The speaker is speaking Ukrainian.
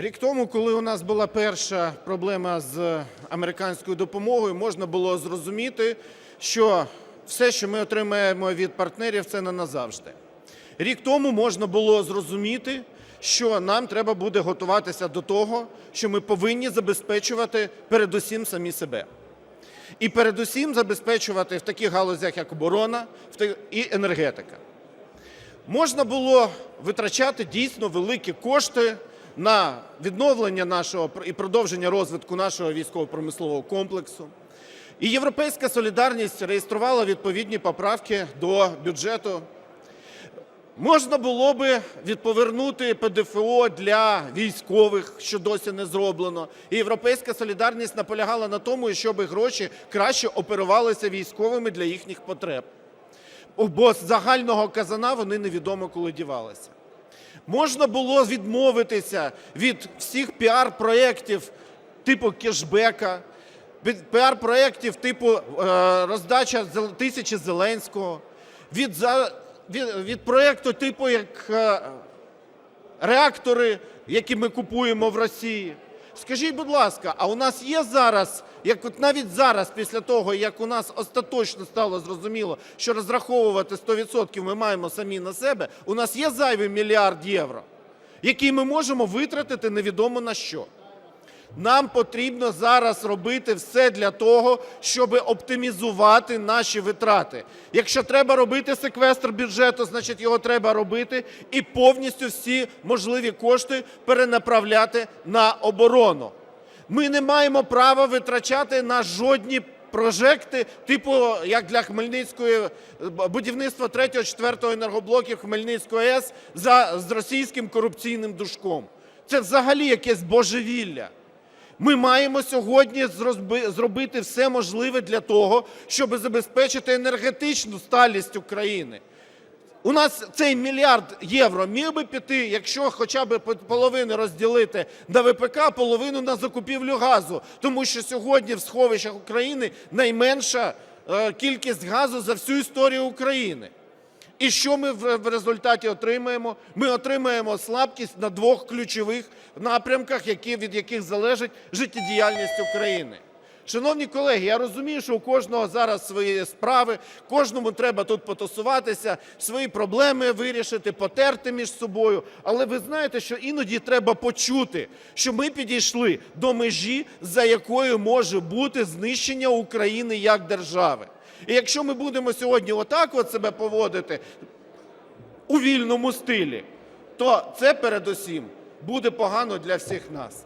Рік тому, коли у нас була перша проблема з американською допомогою, можна було зрозуміти, що все, що ми отримаємо від партнерів, це не назавжди. Рік тому можна було зрозуміти, що нам треба буде готуватися до того, що ми повинні забезпечувати передусім самі себе. І передусім забезпечувати в таких галузях, як оборона і енергетика. Можна було витрачати дійсно великі кошти на відновлення нашого і продовження розвитку нашого військово-промислового комплексу. І Європейська солідарність реєструвала відповідні поправки до бюджету. Можна було би відповернути ПДФО для військових, що досі не зроблено. І Європейська солідарність наполягала на тому, щоб гроші краще оперувалися військовими для їхніх потреб. Бо з загального казана вони невідомо коли дівалися. Можна було відмовитися від всіх піар-проєктів типу кешбека, від піар-проєктів типу е, роздача тисячі Зеленського, від, від, від проєкту типу як е, реактори, які ми купуємо в Росії. Скажіть, будь ласка, а у нас є зараз, як от навіть зараз, після того, як у нас остаточно стало зрозуміло, що розраховувати 100% ми маємо самі на себе, у нас є зайвий мільярд євро, який ми можемо витратити невідомо на що. Нам потрібно зараз робити все для того, щоб оптимізувати наші витрати. Якщо треба робити секвестр бюджету, значить його треба робити і повністю всі можливі кошти перенаправляти на оборону. Ми не маємо права витрачати на жодні прожекти, типу як для Хмельницької будівництва 3-4 енергоблоків Хмельницької АЕС за з російським корупційним душком. Це взагалі якесь божевілля. Ми маємо сьогодні зробити все можливе для того, щоб забезпечити енергетичну сталість України. У нас цей мільярд євро міг би піти, якщо хоча б половину розділити на ВПК, половину на закупівлю газу, тому що сьогодні в сховищах України найменша е, кількість газу за всю історію України. І що ми в результаті отримаємо? Ми отримаємо слабкість на двох ключових напрямках, від яких залежить життєдіяльність України. Шановні колеги, я розумію, що у кожного зараз свої справи, кожному треба тут потусуватися, свої проблеми вирішити, потерти між собою. Але ви знаєте, що іноді треба почути, що ми підійшли до межі, за якою може бути знищення України як держави. І якщо ми будемо сьогодні отак от себе поводити у вільному стилі, то це передусім буде погано для всіх нас.